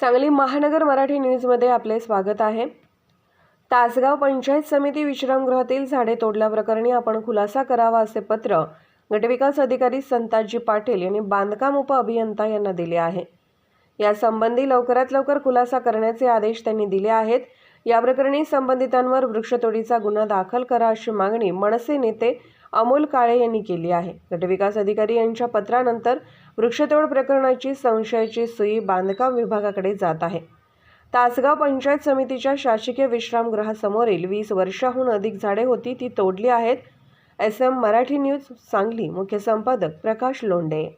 सांगली महानगर मराठी न्यूजमध्ये आपले स्वागत आहे. तासगाव पंचायत समिती विश्रामगृहातील झाडे तोडल्याप्रकरणी आपण खुलासा करावा असे पत्र गटविकास अधिकारी संताजी पाटील यांनी बांधकाम उप अभियंता यांना दिले आहे. यासंबंधी लवकरात लवकर खुलासा करण्याचे आदेश त्यांनी दिले आहेत. या प्रकरणी संबंधितांवर वृक्षतोडीचा गुन्हा दाखल करा अशी मागणी मनसे नेते अमोल काळे यांनी केली आहे. गटविकास अधिकारी यांच्या पत्रानंतर वृक्षतोड प्रकरणाची संशयाची सुई बांधकाम विभागाकडे जात आहे. तासगाव पंचायत समितीच्या शासकीय विश्रामगृहासमोरील वीस वर्षाहून अधिक झाडे होती ती तोडली आहेत. S M Marathi news Sangli मुख्य संपादक प्रकाश लोंढे.